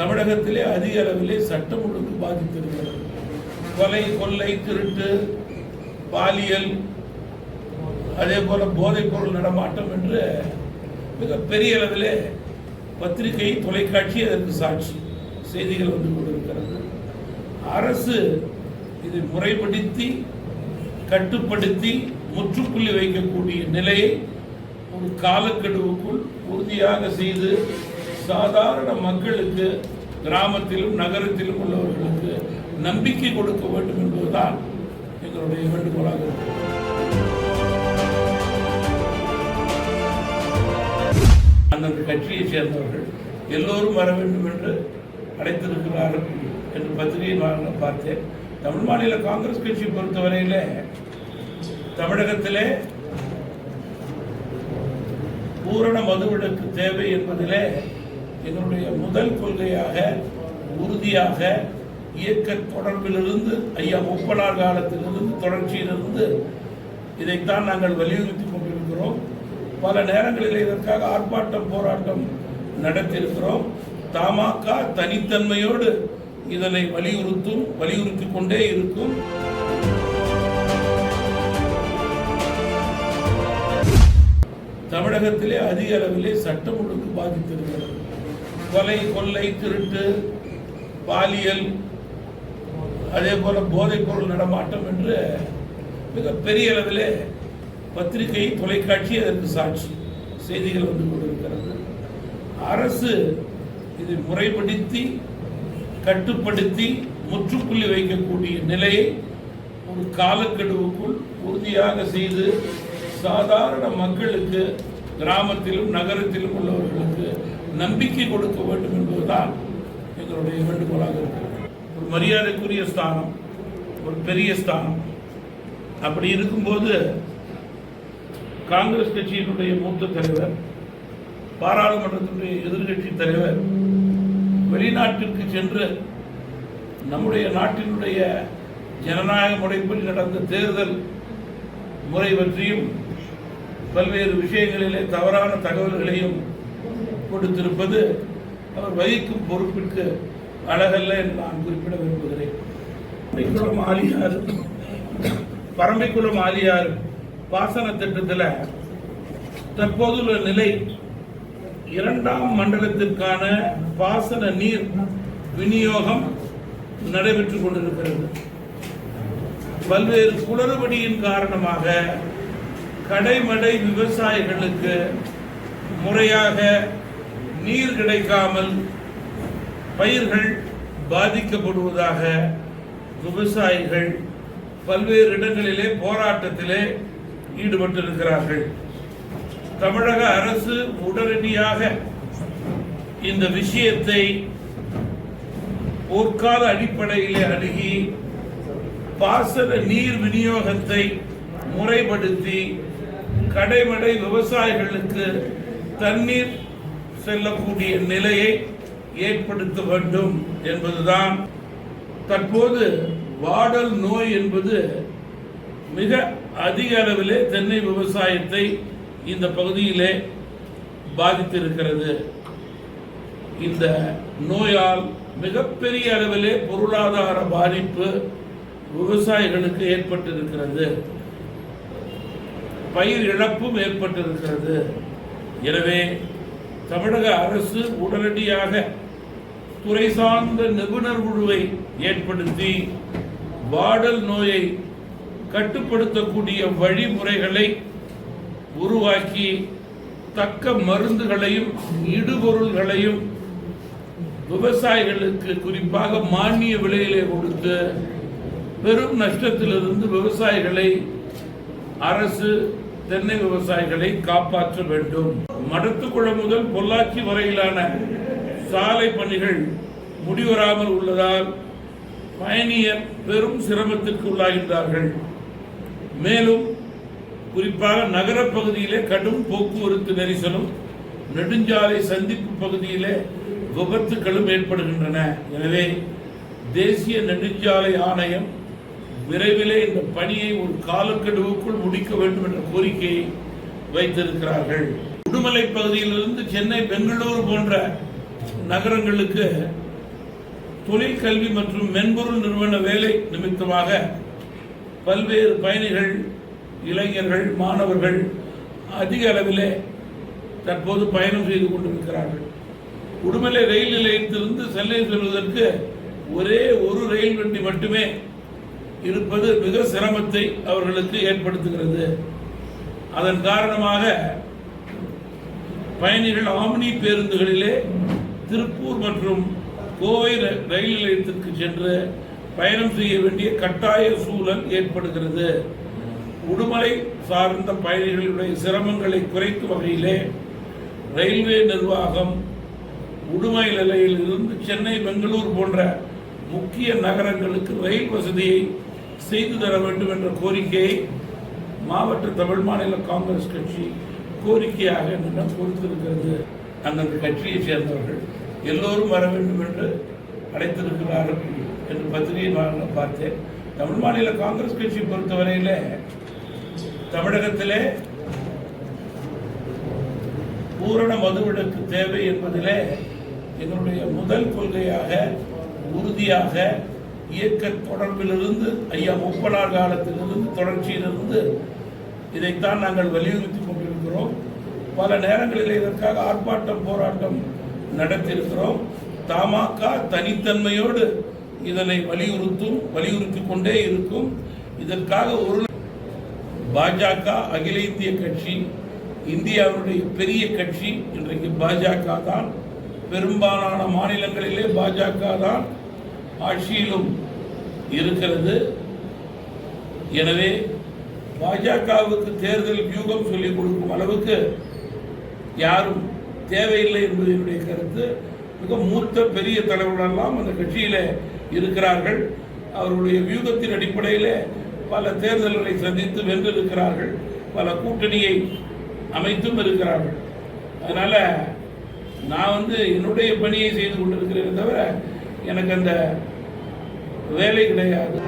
தமிழகத்திலே அதிக அளவிலே சட்டம் ஒழுங்கு பாதித்திருக்கிறது. கொலை கொள்ளை திருட்டு பாலியல் அதே போல போதைப் பொருள் நடமாட்டம் என்று மிக பெரிய அளவிலே பத்திரிகை தொலைக்காட்சி அதற்கு சாட்சி செய்திகள் வந்து கொண்டிருக்கிறது. அரசு இதை முறைப்படுத்தி கட்டுப்படுத்தி முற்றுப்புள்ளி வைக்கக்கூடிய நிலையை ஒரு காலக்கெடுவுக்குள் உறுதியாக செய்து சாதாரண மக்களுக்கு கிராமத்திலும் நகரத்திலும் உள்ளவர்களுக்கு நம்பிக்கை கொடுக்க வேண்டும் என்பதுதான் எங்களுடைய வேண்டுகோளாக இருக்கிறது. அந்தந்த கட்சியை சேர்ந்தவர்கள் எல்லோரும் வர வேண்டும் என்று அழைத்திருக்கிறார்கள் என்று பத்திரிகை நான் பார்த்தேன். தமிழ் மாநில காங்கிரஸ் கட்சி பொறுத்தவரையிலே தமிழகத்திலே பூரண மதுவிலக்கு தேவை என்பதிலே என்னுடைய முதல் கொள்கையாக உறுதியாக இயக்க தொடர்பிலிருந்து ஐயா முப்பனார் காலத்திலிருந்து தொடர்ச்சியிலிருந்து இதைத்தான் நாங்கள் வலியுறுத்தி கொண்டிருக்கிறோம். பல நேரங்களில் இதற்காக ஆர்ப்பாட்டம் போராட்டம் நடத்தியிருக்கிறோம். தமாக தனித்தன்மையோடு இதனை வலியுறுத்தும் வலியுறுத்தி கொண்டே இருக்கும். தமிழகத்திலே அதிக அளவிலே சட்டம் ஒழுங்கு பாதித்திருக்கிறது. கொலை கொள்ளை திருட்டு பாலியல் அதே போல போதைப் பொருள் நடமாட்டம் என்று மிக பெரிய பத்திரிகை தொலைக்காட்சி அதற்கு சாட்சி செய்திகள் வந்து கொண்டிருக்கிறது. அரசு இதை முறைப்படுத்தி கட்டுப்படுத்தி முற்றுப்புள்ளி வைக்கக்கூடிய நிலையை ஒரு காலக்கெடுவுக்குள் உறுதியாக செய்து சாதாரண மக்களுக்கு கிராமத்திலும் நகரத்திலும் உள்ளவர்களுக்கு நம்பிக்கை கொடுக்க வேண்டும் என்பதுதான் எங்களுடைய வேண்டுகோளாக இருக்கிறது ஒரு மரியாதைக்குரிய ஸ்தானம் ஒரு பெரிய ஸ்தானம். அப்படி இருக்கும்போது காங்கிரஸ் கட்சியினுடைய மூத்த தலைவர் பாராளுமன்றத்தினுடைய எதிர்கட்சி தலைவர் வெளிநாட்டிற்கு சென்று நம்முடைய நாட்டினுடைய ஜனநாயக முறைப்படி நடந்த தேர்தல் முறை பற்றியும் பல்வேறு விஷயங்களிலே தவறான தகவல்களையும் கொடுத்திருப்பது அவர் வகிக்கும் பொறுப்பிற்கு அழகல்ல என்று நான் குறிப்பிட விரும்புகிறேன். பரம்பிக்குளம் ஆலியார் பரம்பிக்குளம் ஆலியார் பாசன திட்டத்தில் தற்போதுள்ள நிலை இரண்டாம் மண்டலத்திற்கான பாசன நீர் விநியோகம் நடைபெற்றுக் கொண்டிருக்கிறது. பல்வேறு குளறுபடியின் காரணமாக கடைமடை விவசாயிகளுக்கு முறையாக நீர் கிடைக்காமல் பயிர்கள் பாதிக்கப்படுவதாக விவசாயிகள் பல்வேறு இடங்களிலே போராட்டத்திலே ஈடுபட்டிருக்கிறார்கள். தமிழக அரசு உடனடியாக இந்த விஷயத்தை போர்க்கால அடிப்படையிலே அணுகி பாசன நீர் விநியோகத்தை முறைப்படுத்தி கடைமடை விவசாயிகளுக்கு தண்ணீர் செல்லக்கூடிய நிலையை ஏற்படுத்த வேண்டும் என்பதுதான். தற்போது வாடல் நோய் என்பது மிக அதிக அளவிலே தென்னை விவசாயத்தை இந்த பகுதியிலே பாதித்திருக்கிறது. இந்த நோயால் மிகப்பெரிய அளவிலே பொருளாதார பாதிப்பு விவசாயிகளுக்கு ஏற்பட்டிருக்கிறது. பயிர் இழப்பும் ஏற்பட்டிருக்கிறது. எனவே தமிழக அரசு உடனடியாக துறை சார்ந்த நிபுணர் குழுவை ஏற்படுத்தி வாடல் நோயை கட்டுப்படுத்தக்கூடிய வழிமுறைகளை உருவாக்கி தக்க மருந்துகளையும் இடுபொருள்களையும் விவசாயிகளுக்கு குறிப்பாக மானிய விலையிலே கொடுத்து பெரும் நஷ்டத்திலிருந்து விவசாயிகளை அரசு தென்னை விவசாயிகளை காப்பாற்ற வேண்டும். மடத்துக்குளம் முதல் பொள்ளாச்சி வரையிலான சாலை பணிகள் முடிவராமல் உள்ளதால் பயணியர் பெரும் சிரமத்திற்கு உள்ளாகின்றார்கள். மேலும் குறிப்பாக நகரப் பகுதியிலே கடும் போக்குவரத்து நெரிசலும் நெடுஞ்சாலை சந்திப்பு பகுதியிலே விபத்துகளும் ஏற்படுகின்றன. எனவே தேசிய நெடுஞ்சாலை ஆணையம் விரைவிலே இந்த பணியை ஒரு காலக்கெடுவுக்குள் முடிக்க வேண்டும் என்ற கோரிக்கையை வைத்திருக்கிறார்கள். உடுமலை பகுதியிலிருந்து சென்னை பெங்களூர் போன்ற நகரங்களுக்கு தொழில் கல்வி மற்றும் மென்பொருள் நிறுவன வேலை நிமித்தமாக பல்வேறு பயணிகள் இளைஞர்கள் மாணவர்கள் அதிக அளவிலே தற்போது பயணம் செய்து கொண்டிருக்கிறார்கள். உடுமலை ரயில் நிலையத்திலிருந்து சென்னை செல்வதற்கு ஒரே ஒரு ரயில் வண்டி மட்டுமே இருப்பது மிக சிரமத்தை அவர்களுக்கு ஏற்படுத்துகிறது. அதன் காரணமாக பயணிகள் ஆம்னி பேருந்துகளிலே திருப்பூர் மற்றும் கோவை ர- ரயில் நிலையத்திற்கு சென்று பயணம் செய்ய வேண்டிய கட்டாய சூழல் ஏற்படுகிறது. உடுமலை சார்ந்த பயணிகளுடைய சிரமங்களை குறைக்கும் வகையிலே ரயில்வே நிர்வாகம் உடுமை நிலையில் இருந்து சென்னை பெங்களூர் போன்ற முக்கிய நகரங்களுக்கு ரயில் வசதியை செய்து தர வேண்டும் என்ற கோரிக்கையை மாவட்ட தமிழ் மாநில காங்கிரஸ் கட்சி கோரிக்கையாக என்னிடம் கொடுத்திருக்கிறது அந்தந்த கட்சியை சேர்ந்தவர்கள். எல்லோரும் வர வேண்டும் என்று அழைத்திருக்கிறார்கள் என்று பத்திரிகை நான் பார்த்தேன். தமிழ் மாநில காங்கிரஸ் கட்சி பொறுத்தவரையிலே தமிழகத்திலே பூரண மதுவிலக்கு தேவை என்பதிலே எங்களுடைய முதல் கொள்கையாக உறுதியாக இயக்க தொடர்பிலிருந்து ஐயா முப்பனார் காலத்திலிருந்து தொடர்ச்சியிலிருந்து இதைத்தான் நாங்கள் வலியுறுத்தி கொண்டிருக்கிறோம் பல நேரங்களில் இதற்காக ஆர்ப்பாட்டம் போராட்டம் நடத்தியிருக்கிறோம். தமாக தனித்தன்மையோடு இதனை வலியுறுத்தும் வலியுறுத்தி கொண்டே இருக்கும். இதற்காக ஒரு பாஜக அகில இந்திய கட்சி இந்தியாவுடைய பெரிய கட்சி இன்றைக்கு பாஜக தான். பெரும்பாலான மாநிலங்களிலே பாஜக தான் ஆட்சியிலும் இருக்கிறது. எனவே பாஜகவுக்கு தேர்தல் வியூகம் சொல்லிக் கொடுக்கும் அளவுக்கு யாரும் தேவையில்லை என்பது என்னுடைய கருத்து. மிக மூத்த பெரிய தலைவர்களெல்லாம் அந்த கட்சியில் இருக்கிறார்கள். அவருடைய வியூகத்தின் அடிப்படையில் பல தேர்தல்களை சந்தித்து வென்றிருக்கிறார்கள். பல கூட்டணியை அமைத்தும் இருக்கிறார்கள். அதனால் நான் வந்து என்னுடைய பணியை செய்து கொண்டிருக்கிறேன் தவிர எனக்கு அந்த வேலை கிடையாது.